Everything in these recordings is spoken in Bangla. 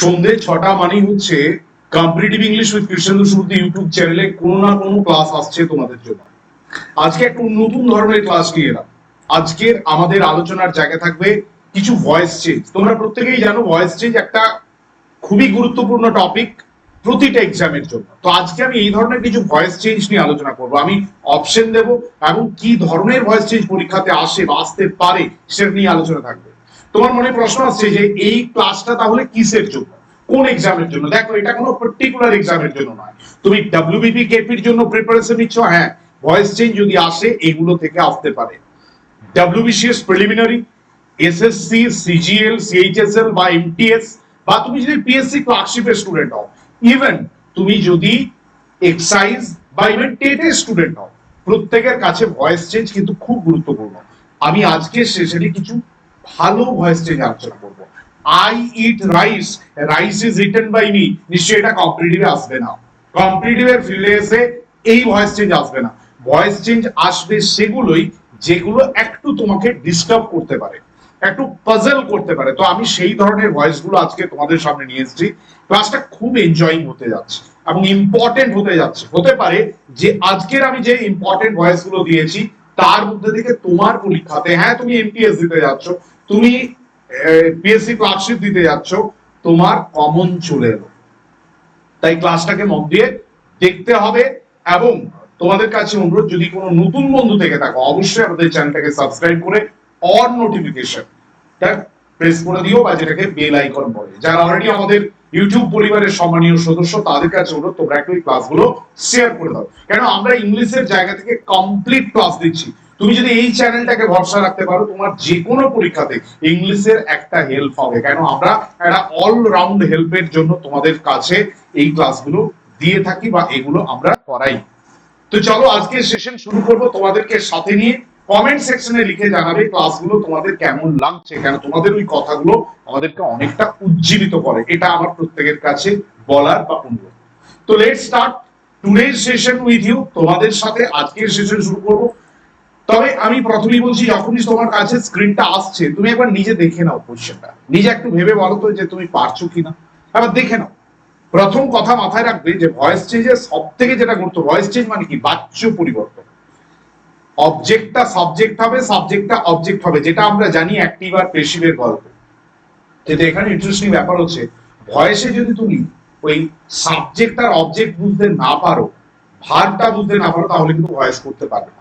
সন্ধে ছটা মানেই হচ্ছে competitive English with Krishnendu Surati YouTube চ্যানেলে কোনো না কোনো ক্লাস আসছে তোমাদের জন্য। আজকে একটু নতুন ধরনের ক্লাস নিয়ে এলাম। আজকের আমাদের আলোচনার জায়গা থাকবে কিছু ভয়েস চেঞ্জ তোমরা প্রত্যেকেই জানো ভয়েস চেঞ্জ একটা খুবই গুরুত্বপূর্ণ টপিক প্রতিটা এক্সামের জন্য। তো আজকে আমি এই ধরনের কিছু ভয়েস চেঞ্জ নিয়ে আলোচনা করব। আমি অপশন দেব এবং কি ধরনের ভয়েস চেঞ্জ পরীক্ষাতে আসে বা আসতে পারে সেটা নিয়ে আলোচনা থাকবে। তোমার মনে প্রশ্ন আসছে যে এই ক্লাসটা তাহলে কিসের জন্য? কোন এক্সামের জন্য? দেখো, এটা কোনো পার্টিকুলার এক্সামের জন্য নয়। তুমি ডাব্লিউবিপি কেপির জন্য প্রিপারেশন নিচ্ছ হ্যাঁ। ভয়েস চেঞ্জ যদি আসে, এগুলো থেকে আসতে পারে। WBCS preliminary SSC CGL CHSL বা এমটিএস বা তুমি যদি পিএসসি ক্লার্কশিপের স্টুডেন্ট হও ইভেন তুমি যদি এক্সাইজ বা ইভেন টেটের স্টুডেন্ট হও, প্রত্যেকের কাছে ভয়েস চেঞ্জ কিন্তু খুব গুরুত্বপূর্ণ। আমি আজকে সেশনে কিছু ভালো ভয়েস চেঞ্জ আলোচনা করব। I eat rice rice is written by me নিশ্চয়ই এটা কম্পিটিটিভে আসবে না। কম্পিটিটিভের ফিল্ডে এসে এই ভয়েস চেঞ্জ আসবে না। ভয়েস চেঞ্জ আসবে সেগুলোই যেগুলো একটু তোমাকে ডিস্টার্ব করতে পারে, একটু পাজল করতে পারে। তো আমি সেই ধরনের ভয়েসগুলো আজকে তোমাদের সামনে নিয়ে এসেছি। ক্লাসটা খুব এনজয়িং হতে যাচ্ছে এবং ইম্পর্টেন্ট হতে যাচ্ছে। হতে পারে যে আজকের আমি যে ইম্পর্টেন্ট ভয়েসগুলো দিয়েছি, তার মধ্যে থেকে তোমার পরীক্ষাতে হ্যাঁ তুমি এমপিএস দিতে যাচ্ছ তুমি পিএসসি ক্লার্কশিপ দিতে যাচ্ছ, তোমার কমন চলে এলো। তাই ক্লাসটাকে মন দিয়ে দেখতে হবে এবং তোমাদের কাছে অনুরোধ, যদি কোনো নতুন বন্ধু থেকে থাকো, অবশ্যই আমাদের চ্যানেলটাকে সাবস্ক্রাইব করে অন নোটিফিকেশন প্রেস করে দিও বা যেটাকে বেল আইকন বলে। যারা অলরেডি আমাদের ইউটিউব পরিবারের সম্মানীয় সদস্য, তাদের কাছে অনুরোধ, তোমরা একটু ক্লাসগুলো শেয়ার করে দাও। কেন? আমরা ইংলিশের জায়গা থেকে কমপ্লিট ক্লাস দিচ্ছি। তুমি যদি এই চ্যানেলটাকে ভরসা রাখতে পারো, তোমার যে কোনো পরীক্ষাতে ইংলিশের একটা হেল্প হবে কেন? আমরা একটা অলরাউন্ড হেল্পের জন্য তোমাদের কাছে এই ক্লাসগুলো দিয়ে থাকি বা এগুলো আমরা করাই। তো চলো আজকে সেশন শুরু করব তোমাদেরকে সাথে নিয়ে। কমেন্ট সেকশনে লিখে জানাবে ক্লাসগুলো তোমাদের কেমন লাগছে। কেন? তোমাদের ওই কথাগুলো আমাদেরকে অনেকটা উজ্জীবিত করে। এটা আমার প্রত্যেকের কাছে বলার বা অনুরোধ। তো let start today's session with you তোমাদের সাথে আজকের সেশন শুরু করব। তবে আমি প্রথমেই বলছি, যখনই তোমার কাছে স্ক্রিনটা আসছে, তুমি একবার নিজে দেখে নাও কোশ্চেনটা নিজে একটু ভেবে বলো তো যে তুমি পারছ কিনা। একবার দেখে নাও। প্রথম কথা মাথায় রাখবে যে ভয়েস চেঞ্জের সব থেকে যেটা গুরুত্ব ভয়েস চেঞ্জ মানে কি? বাচ্য পরিবর্তন। অবজেক্টটা সাবজেক্ট হবে সাবজেক্টটা অবজেক্ট হবে, যেটা আমরা জানি অ্যাক্টিভ আর পেশিভের গল্প। কিন্তু এখানে ইন্টারেস্টিং ব্যাপার হচ্ছে ভয়েসে যদি তুমি ওই সাবজেক্ট আর অবজেক্ট বুঝতে না পারো ভারটা বুঝতে না পারো, তাহলে কিন্তু ভয়েস করতে পারবে না।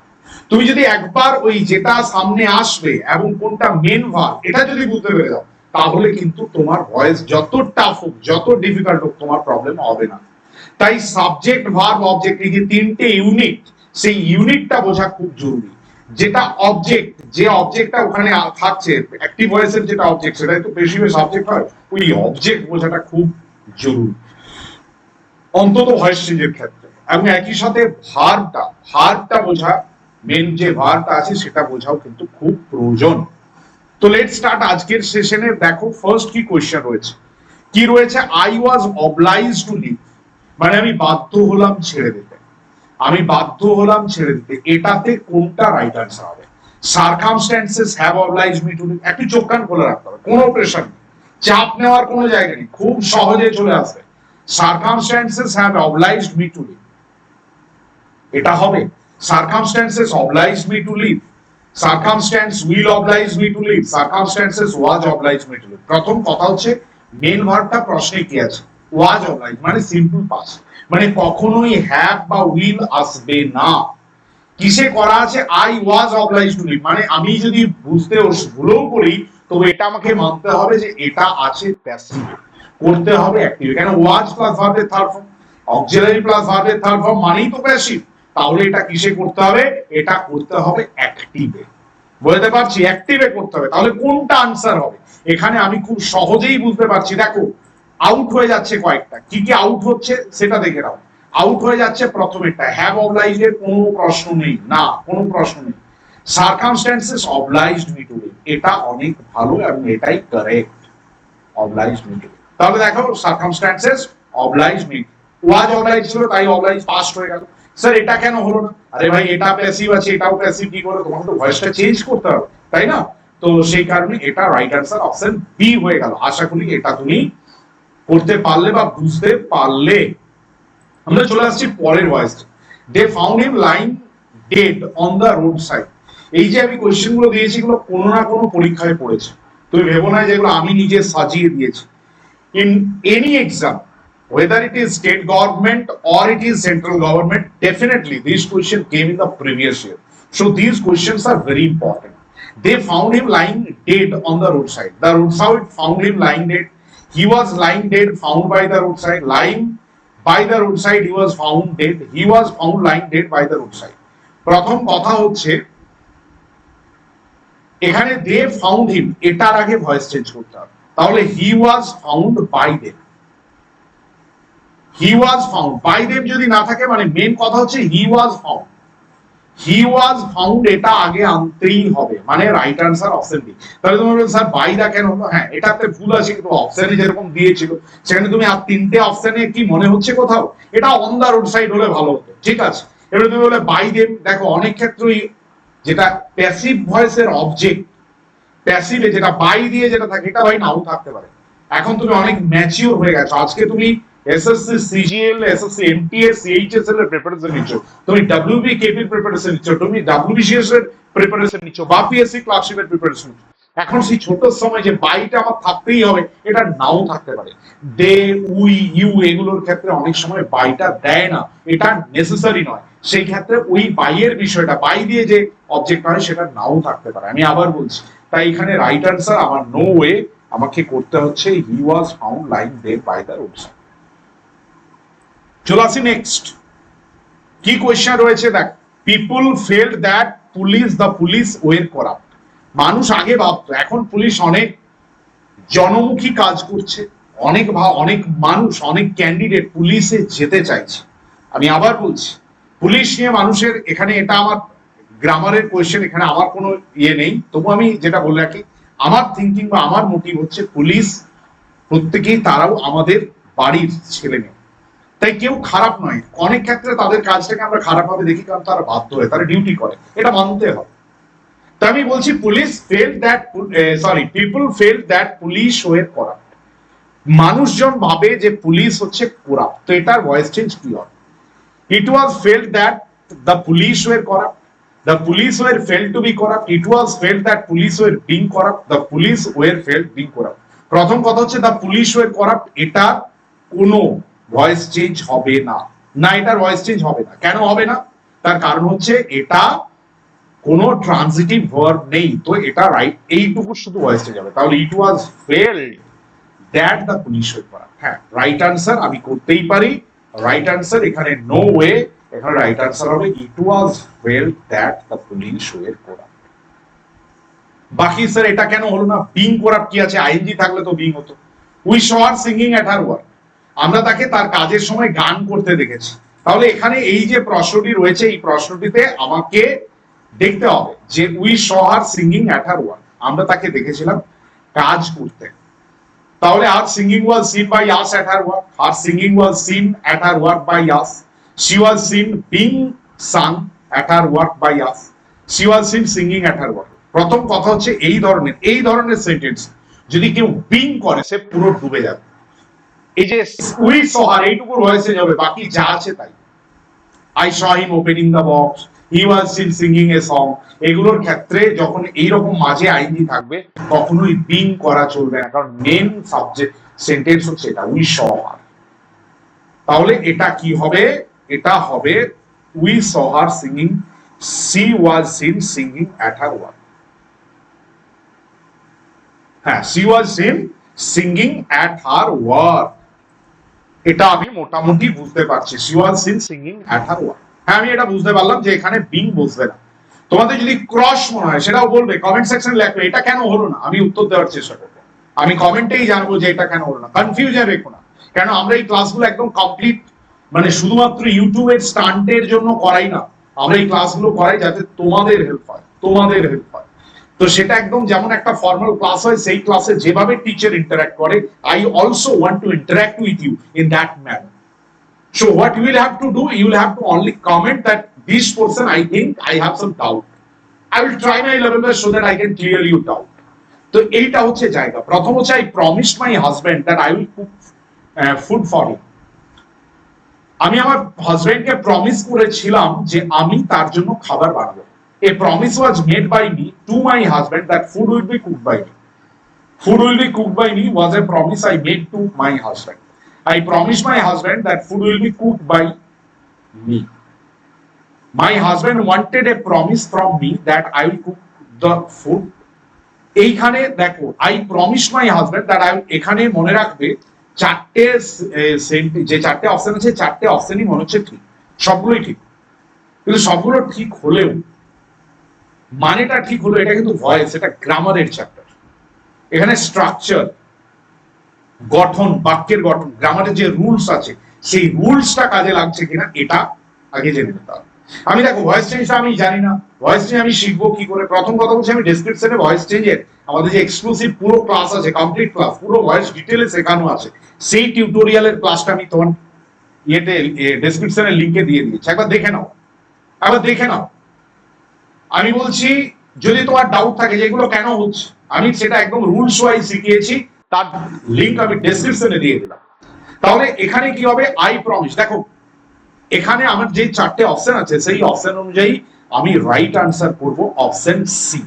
তুমি যদি একবার ওই যেটা সামনে আসবে এবং কোনটা মেন ভার, এটা যদি বুঝতে পেরে যাও, তাহলে কিন্তু তোমার ভয়েস যত টাফ হোক, যত ডিফিকাল্ট হোক, তোমার প্রবলেম হবে না। তাই সাবজেক্ট ভার্ব অবজেক্ট এই যে তিনটে ইউনিট সেই ইউনিটটা বোঝা খুব জরুরি। যেটা অবজেক্ট যে অবজেক্টটা ওখানে থাকছে অ্যাক্টিভ ভয়েসের যেটা অবজেক্ট সেটাই তো বেশি সাবজেক্ট হয়, ওই অবজেক্ট বোঝাটা খুব জরুরি। অন্তত ভয়েস চেঞ্জের ক্ষেত্রে। এবং একই সাথে ভার্বটা ভার্বটা বোঝা মেন যে ভার্বটা আছে সেটা বোঝাও কিন্তু খুব প্রয়োজন। তো লেট স্টার্ট আজকের সেশনে দেখো ফার্স্ট কি কোয়েশ্চেন রয়েছে? কি রয়েছে? I was oblige to leave মানে আমি বাধ্য হলাম ছেড়ে দিতে। আমি বাধ্য হলাম ছেড়ে দিতে। এটাতে কোনটা রাইট আনসার হবে? Circumstances have oblige me to leave একটু চোখ কান খোলা রাখতে হবে। কোনো প্রেশার নেই। চাপ নেওয়ার কোনো জায়গা নেই। খুব সহজে চলে আসবে। Circumstances have obliged me to leave এটা হবে। Circumstances oblige me to leave circumstance will oblige me to leave circumstances was oblige me to leave প্রথম কথা হচ্ছে মেন ভার্বটা প্রশ্নে কি আছে? ওয়াজ অবলাইজ মানে সিম্পল পাস মানে কখনোই হ্যাভ বা উইল আসবে না। কিসে করা আছে? I was oblige to leave মানে আমি যদি বুঝতে ভুলেও করি তবে এটা আমাকে মানতে হবে যে এটা আছে প্যাসিভ করতে হবে অ্যাক্টিভ কেন? ওয়াজ প্লাস ভার্বের থার্ড ফর্ম অক্সিলারি প্লাস ভার্বের থার্ড ফর্ম মানেই তো প্যাসিভ তাহলে এটা কিসে করতে হবে? এটা করতে হবে অ্যাক্টিভে বুঝতে পারছি? অ্যাক্টিভে করতে হবে। তাহলে কোনটা আনসার হবে? এখানে আমি খুব সহজেই বুঝতে পারছি। দেখো আউট হয়ে যাচ্ছে কয়েকটা। কি কি আউট হচ্ছে সেটা দেখে নাও। আউট হয়ে যাচ্ছে প্রথমেরটা। হ্যাভ অবলাইজের কোনো প্রশ্ন নেই। না, কোনো প্রশ্ন নেই। সার্কামস্ট্যান্সেস অবলাইজড মি টু এটা অনেক ভালো এবং এটাই কারেক্ট অবলাইজড মি টু তাহলে দেখো circumstances obliged me was oblige ছিল, তাই অবলাইজ পাস্ট হয়ে গেল। স্যার এটা কেন হলো না? আরে ভাই এটা প্যাসিভ আছে এটাও প্যাসিভ কি করে? তোমাকে তো ভয়েসটা চেঞ্জ করতে হবে তাই না? তো সেই কারণে এটা রাইট আনসার অপশন বি হয়ে গেল। আশা করি এটা তুমি করতে পারলে বা বুঝতে পারলে। আমরা চলে আসছি পরের voice they found him lying dead on the road side এই যে আমি কোয়েশ্চেনগুলো দিয়েছি এগুলো কোনো না কোনো পরীক্ষায় পড়েছে। তুমি ভেবো না যেগুলো আমি নিজে সাজিয়ে দিয়েছি। In any exam, whether it is state government or it is central government, definitely these questions came in the previous year. So these questions are very important. They found him lying dead on the roadside. The roadside found him lying dead. He was lying dead, found by the roadside. Lying by the roadside, he was found dead. He was found lying dead by the roadside. প্রথম কথা হচ্ছে এখানে দে ফাউন্ড হিম এটার আগে ভয়েস চেঞ্জ করতে হবে তাহলে he was found by them he was found by them যদি না থাকে মানে মেন কথা হচ্ছে he was found he was found এটা আগে আনতেই হবে। মানে রাইট আনসার অপশন ডি তাহলে তুমি বলবে স্যার বাই দা কেন হলো? হ্যাঁ এটাতে ভুল আছে কিন্তু অপশনে যেরকম দিয়েছিল, সেখানে তুমি আর তিনটে অপশনে কি মনে হচ্ছে কোথাও? এটা অন দা রোড সাইড হলে ভালো হতো। ঠিক আছে? এবার তুমি বলে বাই দেম দেখো, অনেক ক্ষেত্রেই যেটা প্যাসিভ ভয়েসের অবজেক্ট প্যাসিভে যেটা বাই দিয়ে যেটা থাকে, এটা ভাই নাও থাকতে পারে। এখন তুমি অনেক ম্যাচিওর হয়ে গেছো। আজকে তুমি SSC CGL SSC MTS CHSL এর প্রিপারেশন নিচ্ছ তুমি ডব্লিউবি কেপির প্রিপারেশন নিচ্ছ তুমি এর প্রিপারেশন নিচ্ছ বা ক্লার্কশিপের প্রিপারেশন এখন সেই ছোট সময় যে বাইটা আমার থাকতেই হবে, এটা নাও থাকতে পারে। দে উই ইউ এগুলোর ক্ষেত্রে অনেক সময় বাইটা দেয় না। এটা নেসেসারি নয়। সেই ক্ষেত্রে ওই বাইয়ের বিষয়টা বাই দিয়ে যে অবজেক্ট হয়, সেটা নাও থাকতে পারে। আমি আবার বলছি, তাই এখানে রাইট আনসার আমার নো ওয়ে আমাকে করতে হচ্ছে he was found lying dead by the road চলে আসি নেক্সট কি কোয়েশ্চেন রয়েছে দেখ। People felt that police the police were corrupt মানুষ আগে ভাবতো, এখন পুলিশ অনেক জনমুখী কাজ করছে। অনেক ভা- অনেক মানুষ, অনেক ক্যান্ডিডেট পুলিশে যেতে চাইছে। আমি আবার বলছি পুলিশ নিয়ে মানুষের এখানে এটা আমার গ্রামারের কোয়েশ্চেন এখানে আমার কোনো ইয়ে নেই। তবু আমি যেটা বলে রাখি, আমার থিঙ্কিং বা আমার মোটিভ হচ্ছে পুলিশ প্রত্যেকেই, তারাও আমাদের বাড়ির ছেলে মেয়ে। তাই কেউ খারাপ নয়। অনেক ক্ষেত্রে তাদের কাজটাকে আমরা খারাপ ভাবে দেখি, কারণ তারা বাধ্য হয়, তারা ডিউটি করে। এটা মানতে হয় তো আমি বলছি police felt that sorry people felt that police were corrupt মানুষজন ভাবে যে পুলিশ হচ্ছে করাপ্ট তো এটার ভয়েস চেঞ্জ কি হয় it was felt that the police were corrupt the police were felt to be corrupt it was felt that police were being corrupt the police were felt being corrupt প্রথম কথা হচ্ছে দ্য পুলিশ ওয়ের করাপ্ট এটা কোনো ভয়েস চেঞ্জ হবে না। না, এটার ভয়েস চেঞ্জ হবে না। কেন হবে না? তার কারণ হচ্ছে এটা কোনো ট্রানজিটিভ ভার্ব নেই। তো এটা রাইট এইটুকু শুধু ভয়েস চেঞ্জ হবে। তাহলে it was felt that the police করা হ্যাঁ রাইট আনসার আমি করতেই পারি। রাইট আনসার এখানে নো ওয়ে এখানে রাইট আনসার হবে it was felt that the police were করা বাকি স্যার এটা কেন হলো না? বিং করাপ কি আছে? আইএনজি থাকলে তো বিং হতো। We saw her singing at her work আমরা তাকে তার কাজের সময় গান করতে দেখেছি। তাহলে এখানে এই যে প্রশ্নটি রয়েছে, এই প্রশ্নটিতে আমাকে দেখতে হবে যে we saw her singing at her work আমরা তাকে দেখেছিলাম কাজ করতে। তাহলে her singing was seen by us at her work her singing was seen at her work by us she was seen being sung at her work by us she was seen singing at her work প্রথম কথা হচ্ছে এই ধরনের এই ধরনের সেন্টেন্স যদি কেউ বিং করে, সে পুরো ডুবে যাবে। এই যে উই সহার এইটুকু রয়েছে যাবে, বাকি যা আছে তাই। I saw him opening the box he was seen singing a song এগুলোর ক্ষেত্রে যখন এইরকম মাঝে আইনি থাকবে, কখনোই বিং করা চলবে না, কারণ মেন সাবজেক্ট সেন্টেন্স হচ্ছে এটা উই শ তাহলে এটা কি হবে? এটা হবে we her singing she was seen singing at her work হ্যাঁ she was seen singing at her work এটা আমি মোটামুটি বুঝতে পারছি। She was seen singing at her work হ্যাঁ আমি এটা বুঝতে পারলাম যে এখানে বিং বসবে না। তোমাদের যদি ক্রস মনে হয় সেটাও বলবে কমেন্ট সেকশন লেখবে এটা কেন হলো না? আমি উত্তর দেওয়ার চেষ্টা করব। আমি কমেন্টেই জানব যে এটা কেন হলো না। কনফিউশন রেখো না। কেন আমরা এই ক্লাসগুলো একদম কমপ্লিট মানে শুধুমাত্র ইউটিউবের স্টান্টের জন্য করাই না। আমরা এই ক্লাসগুলো করাই যাতে তোমাদের হেল্প হয় তোমাদের হেল্প হয়। তো সেটা একদম যেমন একটা ফর্মাল ক্লাস হয় সেই ক্লাসে যেভাবে টিচার ইন্টারাক্ট করে I also want to interact with you in that manner So what you will have to do, you will have to only comment that this person, I think I have some doubt. I will try my level best so that I can clear you doubt. তো এইটা হচ্ছে জায়গা প্রথম হচ্ছে I promise my husband that I will cook food for him আমি আমার হাজবেন্ডকে প্রমিস করেছিলাম যে আমি তার জন্য খাবার বানাবো এ promise was made by me to my husband that food will be cook by me. food will be cooked by me was a promise I made to my husband. I promised my husband that food will be cooked by me. My husband wanted a promise from me that I will cook the food. এইখানে দেখো I promise my husband that I এখানে মনে রাখবে চারটে যে চারটে অপশন আছে চারটে অপশনই মনে হচ্ছে ঠিক সবগুলোই ঠিক কিন্তু সবগুলো ঠিক হলেও মানেটা ঠিক হলো, এটা কিন্তু ভয়েস এটা গ্রামারের চ্যাপ্টার এখানে স্ট্রাকচার গঠন, বাক্যের গঠন গ্রামারের যে রুলস আছে, সেই রুলসটা কাজে লাগছে কিনা, এটা আগে জেনে নিতে হবে। আমি দেখো ভয়েস চেঞ্জটা আমি জানি না। ভয়েস চেঞ্জ আমি শিখব কি করে? প্রথম কথা বলছি আমি ডেসক্রিপশনে ভয়েস চেঞ্জের আমাদের যে এক্সক্লুসিভ পুরো ক্লাস আছে কমপ্লিট ক্লাস পুরো ভয়েস ডিটেলে শেখানো আছে, সেই টিউটোরিয়ালের ক্লাসটা আমি তোমার ইয়েতে ডেসক্রিপশনের লিঙ্কে দিয়ে দিয়েছি। একবার দেখে নাও। একবার দেখে নাও। আমি বলছি, যদি তোমার ডাউট থাকে যে এগুলো কেন হচ্ছে, আমি সেটা একদম রুলস ওয়াইজ শিখিয়েছি, তার লিঙ্ক আমি ডেসক্রিপশনে দিয়ে দিলাম। তাহলে এখানে কি হবে? আই প্রমিস দেখো, এখানে আমার যে চারটে অপশন আছে, সেই অপশন অনুযায়ী আমি রাইট আনসার করব option C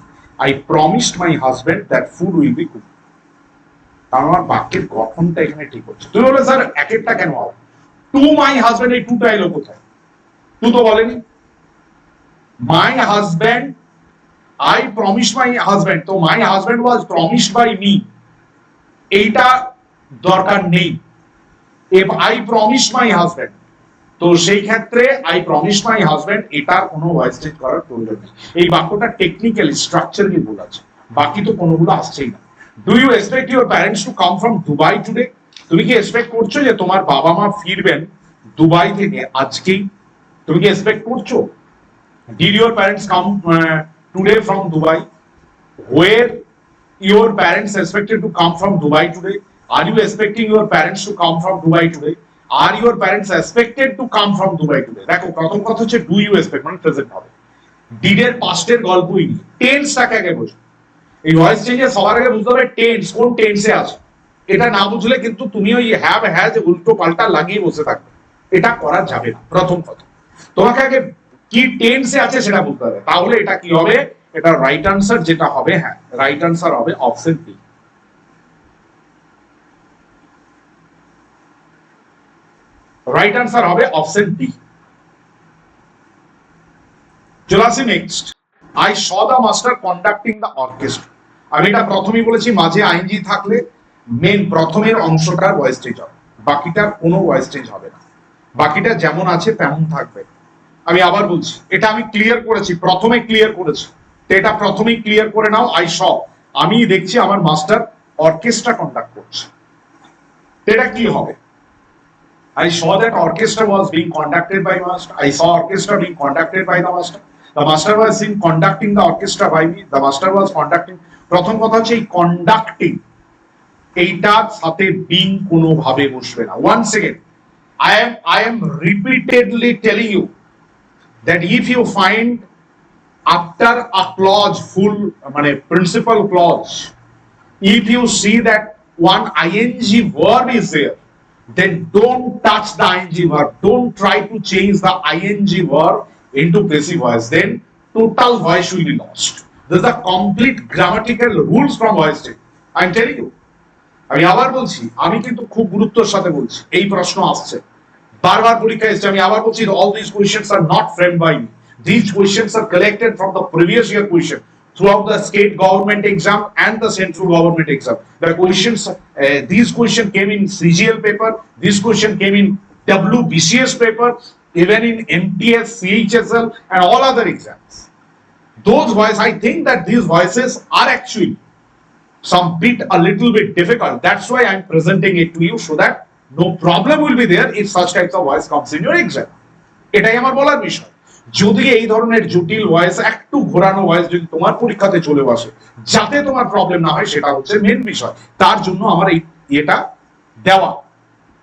I promised my husband that food will be cook কারণ আমার বাক্যের গঠনটা এখানে ঠিক হচ্ছে। তুমি বলে স্যার, এক একটা কেন হবে? টু মাই হাজবেন্ড এই টুটা এলো কোথায়? টু তো বলেনি। My husband I promise my husband তো my husband was promised by me এইটা দরকার নেই। আই প্রমিস মাই হাজবেন্ড তো সেই ক্ষেত্রে আই প্রমিস মাই হাজবেন্ড এটার কোনো ভয়েস চেঞ্জ করার প্রয়োজন নেই। এই বাক্যটা টেকনিক্যালি স্ট্রাকচারালি ভুল আছে। বাকি তো কোনোগুলো আসছেই না। Do you expect your parents to come from Dubai today তুমি কি এক্সপেক্ট করছ যে তোমার বাবা মা ফিরবেন দুবাই থেকে আজকেই? তুমি কি এক্সপেক্ট করছ? Did your parents come uh, today from Dubai? Where your parents expected to come from Dubai today? Are you expecting your parents to come from Dubai today? Are your parents expected to come from Dubai today? দেখো প্রথম কথা হচ্ছে ডু ইউ এক্সপেক্ট মানে প্রেজেন্ট হবে ডিডের পাস্টের গল্পই নেই টেন্সটাকে আগে বোঝো এই ভয়েস চেঞ্জে সবার আগে বুঝতে হবে টেন্স কোন টেন্সে আছে এটা না বুঝলে কিন্তু তুমি ওই হ্যাভ হ্যাজ উল্টো পাল্টা লাগিয়ে বসে থাকবে এটা করা যাবে না প্রথম কথা তোমাকে আগে কি টেন্সে আছে সেটা বুঝতে হবে। তাহলে এটা কি হবে? এটা রাইট আনসার যেটা হবে হ্যাঁ রাইট আনসার হবে অপশন বি রাইট আনসার হবে অপশন বি চলে আসি next I saw the master conducting the orchestra আমি এটা প্রথমেই বলেছি, মাঝে আইনজি থাকলে মেন প্রথমের অংশটার ভয়েস চেঞ্জ হবে। বাকিটার কোনো ভয়েস চেঞ্জ হবে না। বাকিটা যেমন আছে তেমন থাকবে। আমি আবার বলছি এটা আমি ক্লিয়ার করেছি প্রথমে ক্লিয়ার করেছি তো এটা প্রথমেই ক্লিয়ার করে নাও আই স আমি দেখছি আমার মাস্টার অর্কেস্ট্রা কন্ডাক্ট করছে এটা কি হবে I saw that orchestra was being conducted by master. I saw orchestra being conducted by the master. The master was in conducting the orchestra by me. The master was conducting. প্রথম কথা হচ্ছে এই কন্ডাক্টিং এইটার সাথে বিং কোনোভাবে বসবে না one second I am I am repeatedly telling you that if you find after a clause full মানে principal clause if you see that one ing verb is there then don't touch the ing verb don't try to change the ing verb into passive voice then total voice will be lost there's a complete grammatical rules from voice change i'm telling you আমি আবার বলছি আমি কিন্তু খুব গুরুত্বের সাথে বলছি এই প্রশ্ন আসছে বারবার পরীক্ষা এসেছে আমি আবার বলছি all this questions are not frame by me this questions are collected from the previous year question throughout the state government exam and the central government exam. The questions, uh, these questions came in CGL paper, this question came in WBCS paper, even in MTS, CHSL, and all other exams. Those voices, I think that these voices are actually some bit a little bit difficult. That's why I'm presenting it to you so that no problem will be there if such types of voice comes in your exam. এটাই আমার বলার বিষয়। যদি এই ধরনের জটিল ভয়েস একটু ঘোরানো ভয়েস যদি তোমার পরীক্ষাতে চলে আসে, যাতে তোমার প্রবলেম না হয়, সেটা হচ্ছে মেন বিষয়। তার জন্য আমার এই এটা দেওয়া।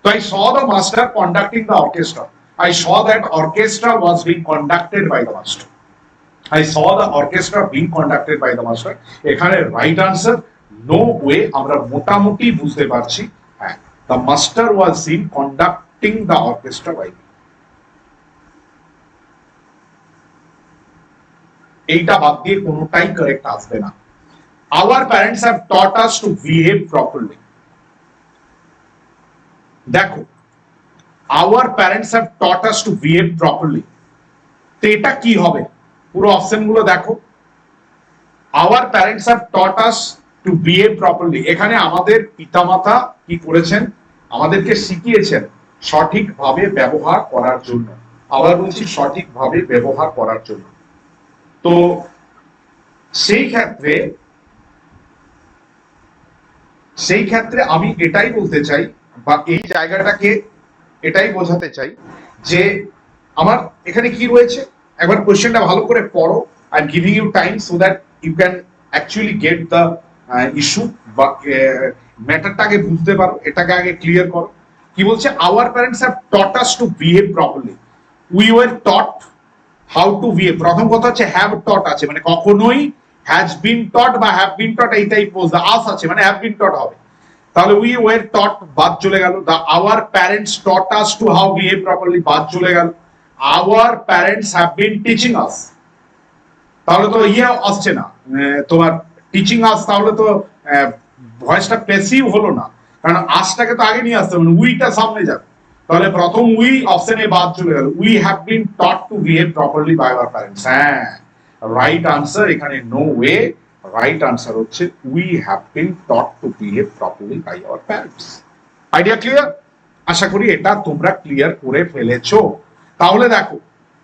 তো I saw the master conducting the orchestra I saw that orchestra was being conducted by the master I saw the orchestra being conducted by the master. এখানে রাইট আনসার নো ওয়ে আমরা মোটামুটি বুঝতে পারছি the master was seen conducting the orchestra by এইটা বাদ দিয়ে কোনোটাই কারেক্ট আসবে না। Our parents have taught us to behave properly দেখো our parents have taught us to behave properly তো এটা কি হবে? পুরো অপশনগুলো দেখো। Our parents have taught us to behave properly এখানে আমাদের পিতামাতা কি করেছেন? আমাদেরকে শিখিয়েছেন সঠিকভাবে ব্যবহার করার জন্য। আবার বলছি সঠিকভাবে ব্যবহার করার জন্য। তো সেই ক্ষেত্রে সেই ক্ষেত্রে আমি এটাই বলতে চাই বা এই জায়গাটাকে এটাই বোঝাতে চাই যে আমার এখানে কি রয়েছে? একবার কোয়েশ্চেনটা ভালো করে পড়ো। I giving you time so that you can actually get the issue বা ম্যাটারটাকে বুঝতে পারো, এটাকে আগে ক্লিয়ার করো। কি বলছে? Our parents have taught us to behave properly we were taught how to behave প্রথম কথা হচ্ছে হ্যাভ টট আছে মানে কখনোই হ্যাজ বিন টট বা হ্যাভ বিন টট এইটাই পোজ আস আছে মানে হ্যাভ বিন টট হবে। তাহলে উই ওয়ার টট বাদ চলে গেল। The our parents taught us to how behave properly বাদ চলে গেল। Our parents have been teaching us তাহলে তো ইয়ে আসছে না। তোমার টিচিং আস তাহলে তো ভয়েসটা প্যাসিভ হলো না। কারণ আসটাকে তো আগে নিয়ে আসতে হবে উইটা সামনে যাবে। তাহলে প্রথম উই অপশনে বাদ চলে গেল। We have been taught to behave properly by our parents হ্যাঁ রাইট আনসার এখানে নো ওয়ে রাইট আনসার হচ্ছে we have been taught to behave properly by our parents idea clear আশা করি এটা তোমরা ক্লিয়ার করে ফেলেছো। তাহলে দেখো,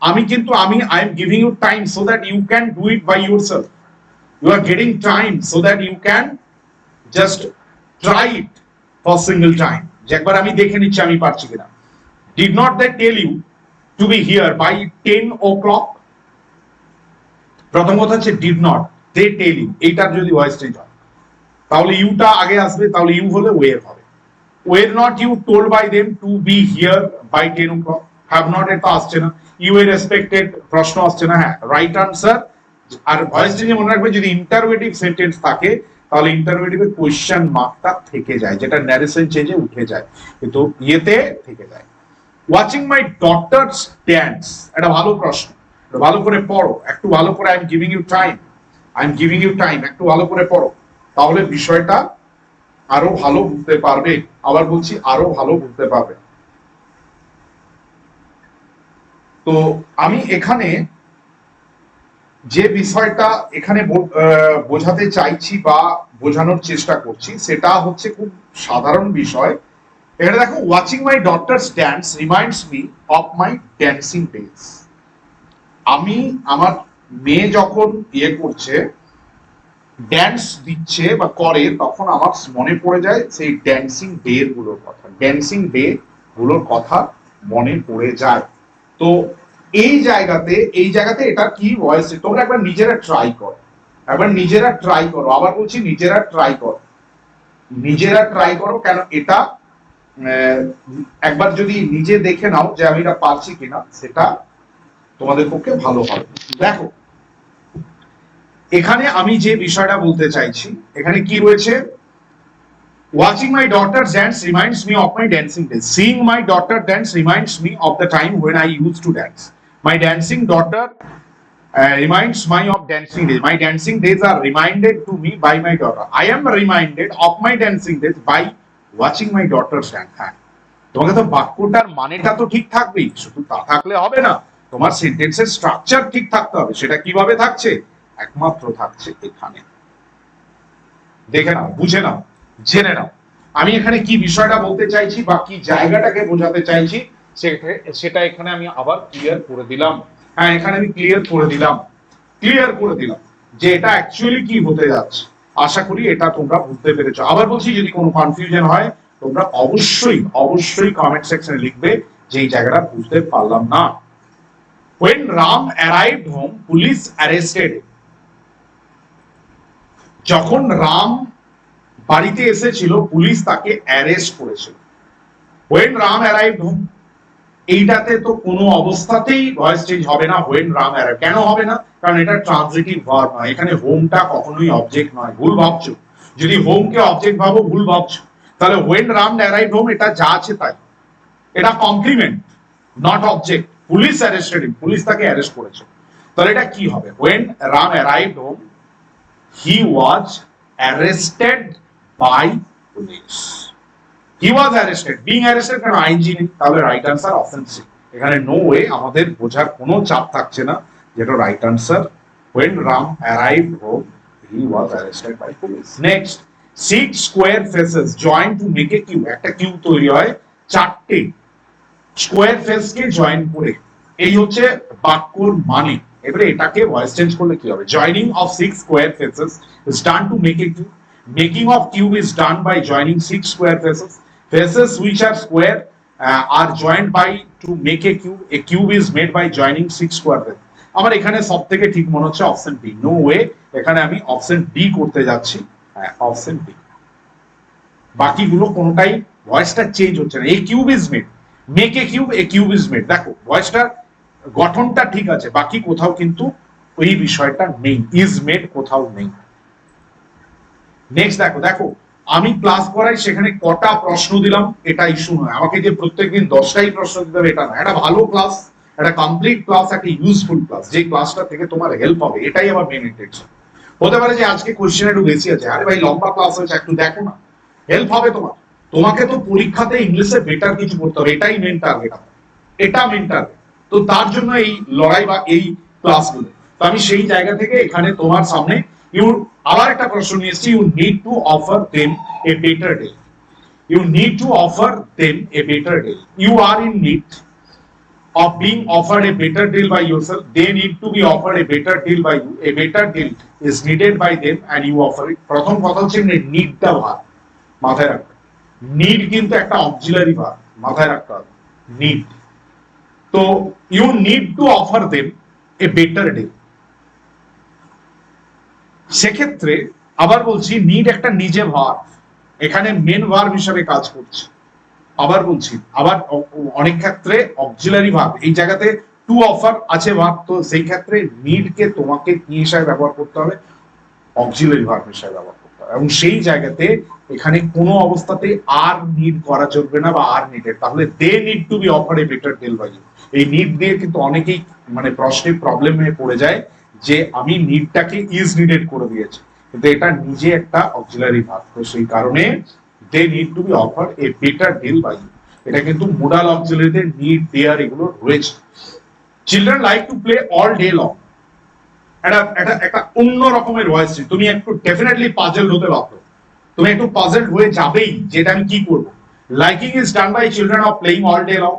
আমি কিন্তু, আমি I am giving you time so that you can do it by your self you are getting time so that you can just try it for single time যে একবার আমি দেখে নিচ্ছি, আমি পারছি কিনা। Did not they tell you to be here by ten o'clock প্রথম কথা হচ্ছে did not they tell you এইটার যদি ভয়েস চেঞ্জ হয়। তাহলে ইউটা আগে আসবে, তাহলে ইউ হলে ওয়ের হবে। Were not you told by them to be here by ten o'clock have not এটা আসছে না। ইউ এর রেসপেক্টেড প্রশ্ন আসছে না। হ্যাঁ রাইট আনসার আর ভয়েস চেঞ্জে মনে রাখবে, যদি ইন্টারভেটিভ সেন্টেন্স থাকে তাহলে ইন্টারভেটিভে কোয়েশ্চেন মার্কটা থেকে যায়, যেটা ন্যারেশন চেঞ্জে উঠে যায়, কিন্তু ইয়েতে থেকে যায়। ওয়াচিং মাই ডটার্স ড্যান্স এটা ভালো প্রশ্ন। ভালো করে পড়ো, একটু ভালো করে I am giving you time I am giving you time একটু ভালো করে পড়ো, তাহলে বিষয়টা আরও ভালো বুঝতে পারবে, আবার বলছি আরও ভালো বুঝতে পারবে। তো আমি এখানে যে বিষয়টা এখানে বোঝাতে চাইছি বা বোঝানোর চেষ্টা করছি, সেটা হচ্ছে খুব সাধারণ বিষয়। এখানে দেখো watching my daughter's dance reminds me of my dancing days আমি আমার মেয়ে যখন ইয়ে করছে ড্যান্স দিচ্ছে বা করে, তখন আমার মনে পড়ে যায় সেই ড্যান্সিং ডে গুলোর কথা। ড্যান্সিং ডে গুলোর কথা মনে পড়ে যায়। তো এই জায়গাতে এই জায়গাতে এটা কি ভয়েস তোমরা একবার নিজেরা ট্রাই করো। একবার নিজেরা ট্রাই করো। আবার বলছি, নিজেরা ট্রাই করো। নিজেরা ট্রাই করো কেন এটা একবার যদি নিজে দেখে নাও যে আমি এটা পারছি কিনা, সেটা তোমাদের পক্ষে ভালো হবে। দেখো, এখানে আমি যে বিষয়টা বলতে চাইছি, এখানে কি রয়েছে? Watching my daughter dance reminds me of my dancing days. Seeing my daughter dance reminds me of the time when I used to dance. My dancing daughter uh, reminds me of dancing days. My dancing days are reminded to me by my daughter. I am reminded of my dancing days by watching my daughter dance. হ্যাঁ তোমাকে তো বাক্যটার মানেটা তো ঠিক থাকবেই শুধু তা থাকলে হবে না তোমার সেন্টেন্সের স্ট্রাকচার ঠিক থাকতে হবে সেটা কীভাবে থাকছে একমাত্র থাকছে এখানে দেখে নাও বুঝে নাও জেনে নাও আমি এখানে কি বিষয়টা বলতে চাইছি বা কি জায়গাটাকে বোঝাতে চাইছি সেটা- এখানে আমি আবার ক্লিয়ার করে দিলাম। হ্যাঁ এখানে আমি ক্লিয়ার করে দিলাম। ক্লিয়ার করে দিলাম যে এটা অ্যাকচুয়ালি কি হতে যাচ্ছে। আশা করি এটা তোমরা বুঝতে পেরেছ। আবার বলছি, যদি কোনো কনফিউশন হয়, তোমরা অবশ্যই অবশ্যই কমেন্ট সেকশনে লিখবে যে এই জায়গাটা বুঝতে পারলাম না। When ram arrived home, police arrested যখন রাম বাড়িতে এসেছিল পুলিশ তাকে অ্যারেস্ট করেছিল। When ram arrived home এইটাতে তো কোনো অবস্থাতেই ভয়েস চেঞ্জ হবে না হোয়েন রাম arrived কেন হবে না? কারণ এটা ট্রান্সলেটিভ ভার্ব নয়। এখানে হোমটা কখনোই অবজেক্ট নয়। ভুল ভাবছ। যদি হোমকে অবজেক্ট ভাবো, ভুল ভাবছ। তাহলে হোয়েন রাম অ্যারাইভ হোম এটা যা আছে তাই। এটা complement not object police arrested police তাকে অ্যারেস্ট করেছে। তাহলে এটা কি হবে? When Ram arrive home he was arrested by police he was arrested being arrested কারণ আইনজি নেই তাহলে রাইট আনসার অফেন্সিভ এখানে নো ওয়ে আমাদের বোঝার কোনো চাপ থাকছে না যেটা right answer when Ram arrived home, he was arrested by police. Next, six square faces join to make a cube. একটা কিউ তৈরি হয় চারটে। স্কোয়ার ফেস কে জয়েন করে। এই হচ্ছে বাক্যর মানে। এবারে এটাকে ভয়েস চেঞ্জ করলে কি হবে? Joining of six square faces is done to make a cube making of cube is done by joining six square faces faces which are square uh, are joined by to make a cube. A cube is made by joining six square faces আমার এখানে সব থেকে ঠিক মনে হচ্ছে অপশন বি নো ওয়ে এখানে আমি অপশন ডি করতে যাচ্ছি। হ্যাঁ অপশন ডি বাকিগুলো কোনোটাই ভয়েসটা চেঞ্জ হচ্ছে না। এই cube is made make a cube a cube is made দেখো ভয়েসটা গঠনটা ঠিক আছে। বাকি কোথাও কিন্তু ওই বিষয়টা নেই। ইজ মেড কোথাও নেই। নেক্সট দেখো দেখো আমি ক্লাস করাই, সেখানে কটা প্রশ্ন দিলাম, এটা ইস্যু নয়। আমাকে যে প্রত্যেকদিন দশটাই প্রশ্ন দিতে হবে, এটা না একটা ভালো ক্লাস একটা কমপ্লিট ক্লাস একটা ইউজফুল ক্লাস যে ক্লাসটা থেকে তোমার হেল্প হবে, এটাই আমার মেন ইন্টেনশন হতে পারে যে আজকে কোশ্চেন একটু বেশি আছে। আরে ভাই, লম্বা ক্লাস হয়েছে, একটু দেখো না। হেল্প হবে তোমার। তোমাকে তো পরীক্ষাতে ইংলিশে বেটার কিছু করতে হবে, এটাই মেন টার্গেট এটা মেন টার্গেট তো তার জন্য এই লড়াই বা এই ক্লাসগুলো তো আমি সেই জায়গা থেকে এখানে তোমার সামনে ইউ আবার একটা প্রশ্ন নিয়ে এসেছি you need to offer them a better day you need to offer them a better day you are in need of being offered a better deal by yourself, they need to be offered a better deal by you. A better deal is needed by them and you offer it. প্রথম কথা হচ্ছে নিডটা ভার। মাথায় রাখতে নিড কিন্তু একটা অক্সিলারি ভার। মাথায় রাখতে হবে। নিড তো you need to offer them a better deal সেক্ষেত্রে আবার বলছি নিড একটা নিজে ভার। এখানে মেন ভার হিসাবে কাজ করছে। আবার বলছি, আবার অনেক ক্ষেত্রে অক্সিলারি ভাব এই জায়গাতে টু অফার আছে ভাব তো সেই ক্ষেত্রে নিডকে তোমাকে কি হিসাবে ব্যবহার করতে হবে? অক্সিলারি ভাব হিসাবে ব্যবহার করতে হবে। এবং সেই জায়গাতে এখানে কোনো অবস্থাতে আর নিড করা চলবে না বা আর নিডেড তাহলে they need to be offer a better deal by এই নিড দিয়ে কিন্তু অনেকেই মানে প্রশ্নে প্রবলেমে পড়ে যায়। যে আমি নিডটাকে ইজ নিডেড করে দিয়েছি। কিন্তু এটা নিজে একটা অক্সিলারি ভাব তো সেই কারণে they need to be offer a better deal by এটা কিন্তু মোডাল অক্সিলারিতে নিড দেয়ার এগুলো রয়েছে। Children like to play all day long একটা একটা একটা অন্য রকমের ভয়েস তুমি একটু ডেফিনেটলি পাজল হতে পারো তুমি একটু পাজল হয়ে যাবেই যেটা আমি কি করব। Liking is done by children of playing all day long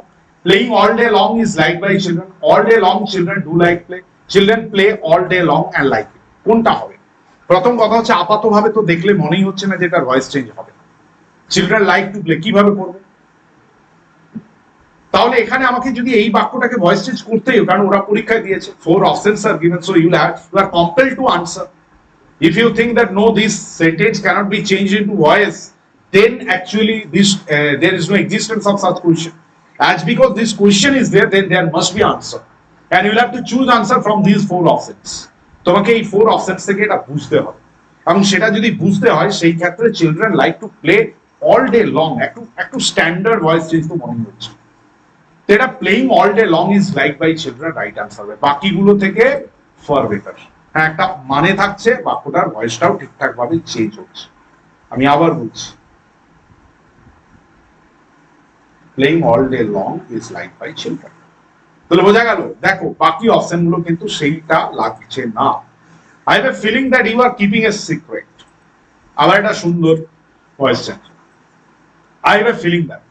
playing all day long is like by children all day long children do like play children play all day long and like কোনটা হবে প্রথম কথা হচ্ছে আপাতভাবে তো দেখলে মনেই হচ্ছে না যে এটা ভয়েস চেঞ্জ হবে চিলড্রেন লাইক টু প্লে কীভাবে করবে তাহলে এখানে আমাকে যদি এই বাক্যটাকে ভয়েস চেঞ্জ করতেই কারণ ওরা পরীক্ষায় দিয়েছে four options are given so you have you are compel to answer if you think that no this sentence cannot be changed into voice then actually this uh, there is no existence of such question as because this question is there then there must be answer you will have to choose answer from these four options তোমাকে এই ফোর অপশনস থেকে এটা বুঝতে হবে। এবং সেটা যদি বুঝতে হয়, সেই ক্ষেত্রে children like to play all day long একটু একটু স্ট্যান্ডার্ড ভয়েস যেহেতু মনে হচ্ছে। তো এটা playing all day long is like by children right answer বাকিগুলো থেকে ফর বেটার হ্যাঁ একটা মানে থাকছে বাক্যটার ভয়েসটাও ঠিকঠাক ভাবে চেঞ্জ হচ্ছে। আমি আবার বলছি। Playing all day long is like by children তাহলে বোঝা গেল, দেখো, বাকি অপশনগুলো কিন্তু সেইটা লাগছে না। I have a feeling that you are keeping a secret আবার একটা সুন্দর change I have a feeling that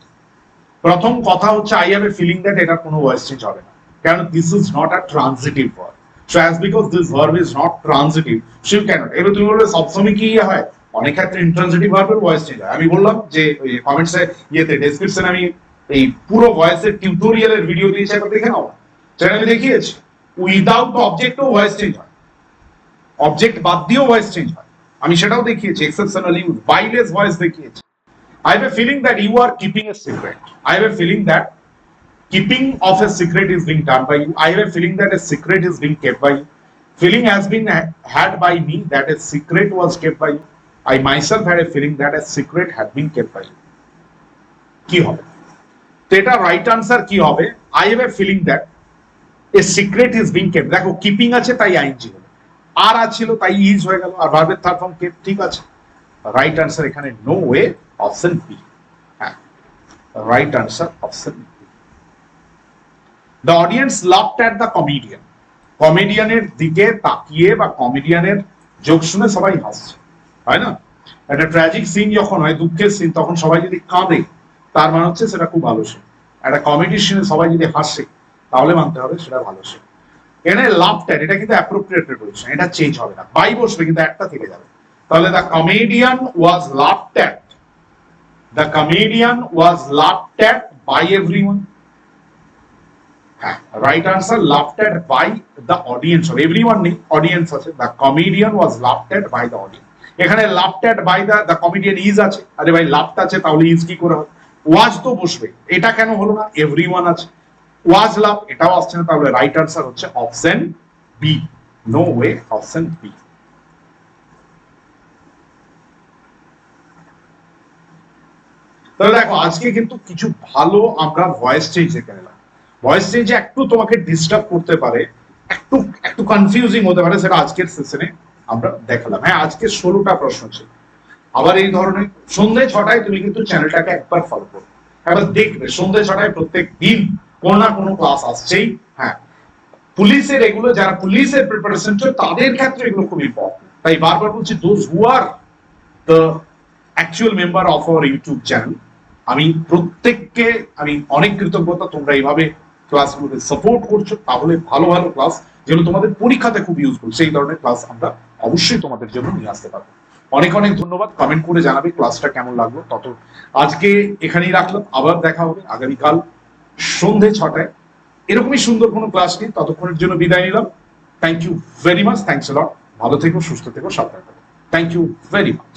প্রথম কথা হচ্ছে I have a feeling that এটা কোনো ভয়েস চেঞ্জ হবে না। কারণ this is not a transitive verb so as because this verb is not transitive so cannot এবার তুমি বলবে, সবসময় কি ইয়ে হয়? অনেক ক্ষেত্রে ইন্ট্রানজিটিভ ভার্বের ভয়েস চেঞ্জ হয়। আমি বললাম যে কমেন্টসে ইয়েতে ডেসক্রিপশনে আমি এই পুরো ভয়েসের টিউটোরিয়ালের ভিডিও দিয়েছি একবার দেখে নাও চ্যানেলে দেখিয়েছি উইদাউট অবজেক্টও ভয়েস চেঞ্জ হয় অবজেক্ট বাদ দিয়েও ভয়েস চেঞ্জ হয় আমি সেটাও দেখিয়েছি এক্সেপশনাল বাইলেস ভয়েস দেখিয়েছি I have a feeling that you are keeping a secret. I have a feeling that keeping of a secret is being done by you. I have a feeling that a secret is being kept by you. Feeling has been had by me that a secret was kept by you. I myself had a feeling that a secret had been kept by কি হবে তো এটা রাইট আনসার কি হবে? I have a feeling that a secret is being kept দেখো কিপিং আছে তাই আইনজি হলো। আর আছিল তাই ইজ হয়ে গেল। আর ভার্বের থার্ড ফর্ম কেপ ঠিক আছে? রাইট আনসার এখানে নো ওয়ে অপশন বি হ্যাঁ right answer option the audience laughed at the comedian কমেডিয়ানের দিকে তাকিয়ে বা কমেডিয়ানের যোগ শুনে সবাই হাসছে। তাই না? একটা ট্র্যাজিক সিন যখন হয়, দুঃখের সিন তখন সবাই যদি কাঁদে তার মানে হচ্ছে সেটা খুব ভালো সিন একটা কমেডি সিনে সবাই যদি হাসে, তাহলে মানতে হবে সেটা ভালো সিন এখানে লাভটার এটা কিন্তু অ্যাপ্রোপ্রিয়েট এটা চেঞ্জ হবে না। বাই বসবে, কিন্তু একটা থেকে যাবে। তাহলে the comedian was laughed at the comedian was laughed at by everyone হ্যাঁ right answer laughed at by the audience everyone নেই অডিয়েন্স আছে। The comedian was laughed at by the audience এখানে laughed at by the the comedian is আছে। আরে ভাই লাভড আছে, তাহলে ইজ কি করে হবে? ওয়াজ তো বসবে, এটা কেন হলো না? এভরিওয়ান আছে। ওয়াজ লাভ, এটাও আসছে না। তাহলে রাইট আনসার হচ্ছে option B no way option B তাহলে দেখো, আজকে কিন্তু কিছু ভালো আমরা ভয়েস চেঞ্জ দেখে নিলাম। ভয়েস চেঞ্জে একটু তোমাকে ডিস্টার্ব করতে পারে, একটু একটু কনফিউজিং হতে পারে, সেটা আজকের সেশনে আমরা দেখালাম। হ্যাঁ আজকে ষোলোটা প্রশ্ন ছিল। আবার এই ধরনের সন্ধ্যে ছটায় তুমি কিন্তু চ্যানেলটাকে একবার ফলো করো। একবার দেখবে, সন্ধ্যে ছটায় প্রত্যেক দিন কোনো না কোনো ক্লাস আসছেই হ্যাঁ। পুলিশের এগুলো, যারা পুলিশের প্রিপারেশন চল তাদের ক্ষেত্রে এগুলো খুব ইম্পর্টেন্ট তাই বারবার বলছি those who are the actual member of our YouTube channel আমি প্রত্যেককে, আমি অনেক কৃতজ্ঞতা, তোমরা এইভাবে ক্লাসগুলোকে সাপোর্ট করছ, তাহলে ভালো ভালো ক্লাস যেগুলো তোমাদের পরীক্ষাতে খুব ইউজফুল সেই ধরনের ক্লাস আমরা অবশ্যই তোমাদের জন্য নিয়ে আসতে পারব। অনেক অনেক ধন্যবাদ। কমেন্ট করে জানাবে ক্লাসটা কেমন লাগল, তত আজকে এখানেই রাখলাম, আবার দেখা হবে আগামীকাল সন্ধে ছটায়। এরকমই সুন্দর কোনো ক্লাস নিয়ে ততক্ষণের জন্য বিদায় নিলাম। Thank you very much thanks lot ভালো থেকো, সুস্থ থেকো, সাবধান থেকো। Thank you very much